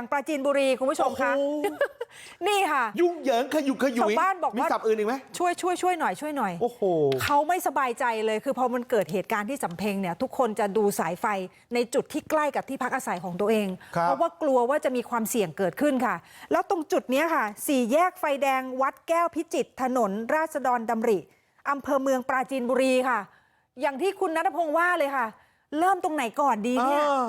ทางปราจีนบุรีคุณผู้ชมคะโอ้โหนี่ค่ะ ยุ่งเหยิงขยุกขยุยชาวบ้านบอกว่ามีมีศัพท์อื่นอีกไหมช่วยช่วยช่วยหน่อยช่วยหน่อยโอ้โหเขาไม่สบายใจเลยคือพอมันเกิดเหตุการณ์ที่สำเพ็งเนี่ย ทุกคนจะดูสายไฟในจุดที่ใกล้กับที่พักอาศัยของตัวเองครับเพราะว่ากลัวว่าจะมีความเสี่ยงเกิดขึ้นค่ะ แล้วตรงจุดเนี้ยค่ะ สี่แยกไฟแดงวัดแก้วพิจิตรถนน ราษฎรดำริอำเภอเมืองปราจีนบุรีค่ะ อย่างที่คุณนัทพงศ์ว่าเลยค่ะ เริ่มตรงไหนก่อนดีเนี่ยอ่า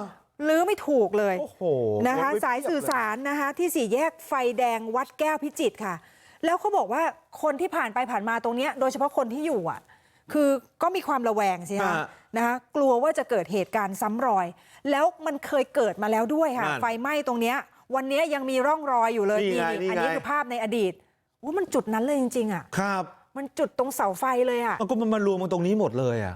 ลือไม่ถูกเลยโอ้โหนะคะรถไว้สายเพีบสื่อเลยสารนะคะที่สี่แยกไฟแดงวัดแก้วพิจิตรค่ะ แล้วเขาบอกว่าคนที่ผ่านไปผ่านมาตรงเนี้ยโดยเฉพาะคนที่อยู่อะ คือก็มีความระแวงสิคะฮะนะคะกลัวว่าจะเกิดเหตุการณ์ซ้ำรอย แล้วมันเคยเกิดมาแล้วด้วยค่ะนั่นไฟไหม้ตรงเนี้ย วันเนี้ยยังมีร่องรอยอยู่เลยนี่ไงนี่อันนี้ไงคือภาพในอดีตว่ามันจุดนั้นเลยจริง ๆ อะครับ มันจุดตรงเสาไฟเลยอะเอาก็มันมารวมกันตรงนี้หมดเลยอะ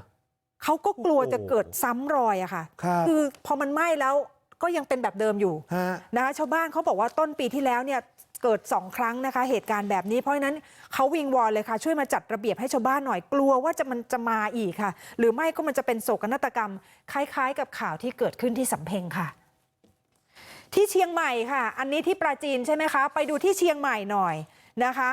เขาก็กลัวโอ้โหจะเกิดซ้ำรอยอะค่ะครับอพอมันไหม้แล้วก็ยังเป็นแบบเดิมอยู่ฮะนะคะชาวบ้านเขาบอกว่าต้นปีที่แล้วเนี่ยเกิดสองครั้งนะคะเหตุการณ์แบบนี้เพราะฉะนั้นเขาวิงวอนเลยค่ะช่วยมาจัดระเบียบให้ชาวบ้านหน่อยกลัวว่าจะมันจะมาอีกค่ะ หรือไม่ก็มันจะเป็นโศกนาฏกรรม คล้าย ๆ กับข่าวที่เกิดขึ้นที่สำเพ็งค่ะ ที่เชียงใหม่ค่ะ อันนี้ที่ปราจีนใช่ไหมคะ ไปดูที่เชียงใหม่หน่อยนะคะ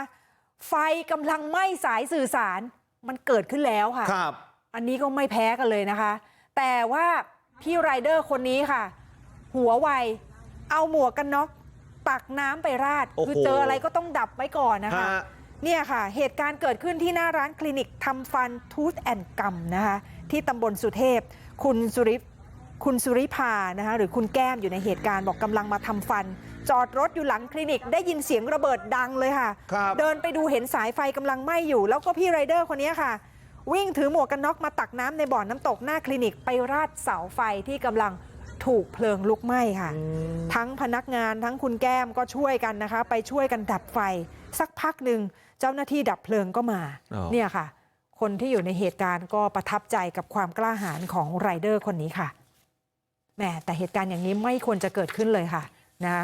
ไฟกำลังไหม้สายสื่อสารมันเกิดขึ้นแล้วค่ะครับ อันนี้ก็ไม่แพ้กันเลยนะคะ แต่ว่าพี่ไรเดอร์คนนี้ค่ะ หัวไวเอาหมวกกันน็อกตักน้ำไปราดโอ้โหคือเจออะไรก็ต้องดับไว้ก่อนนะคะฮะเนี่ยค่ะ เหตุการณ์เกิดขึ้นที่หน้าร้านคลินิกทำฟันทูธแอนกัมนะคะ ที่ตำบลสุเทพ คุณสุริคุณสุริภานะคะหรือคุณแก้มอยู่ในเหตุการณ์บอกกำลังมาทำฟัน จอดรถอยู่หลังคลินิก ได้ยินเสียงระเบิดดังเลยค่ะครับเดินไปดูเห็นสายไฟกำลังไหม้อยู่ แล้วก็พี่ไรเดอร์คนนี้ค่ะ วิ่งถือหมวกกันน็อกมาตักน้ำในบ่อน้ำตกหน้าคลินิกไปราดเสาไฟที่กำลังถูกเพลิงลุกไหม้ค่ะ ทั้งพนักงานทั้งคุณแก้มก็ช่วยกันนะคะ ไปช่วยกันดับไฟ สักพักหนึ่งเจ้าหน้าที่ดับเพลิงก็มาอ๋อเนี่ยค่ะ คนที่อยู่ในเหตุการณ์ก็ประทับใจกับความกล้าหาญของไรเดอร์คนนี้ค่ะแหมแต่เหตุการณ์อย่างนี้ไม่ควรจะเกิดขึ้นเลยค่ะนะ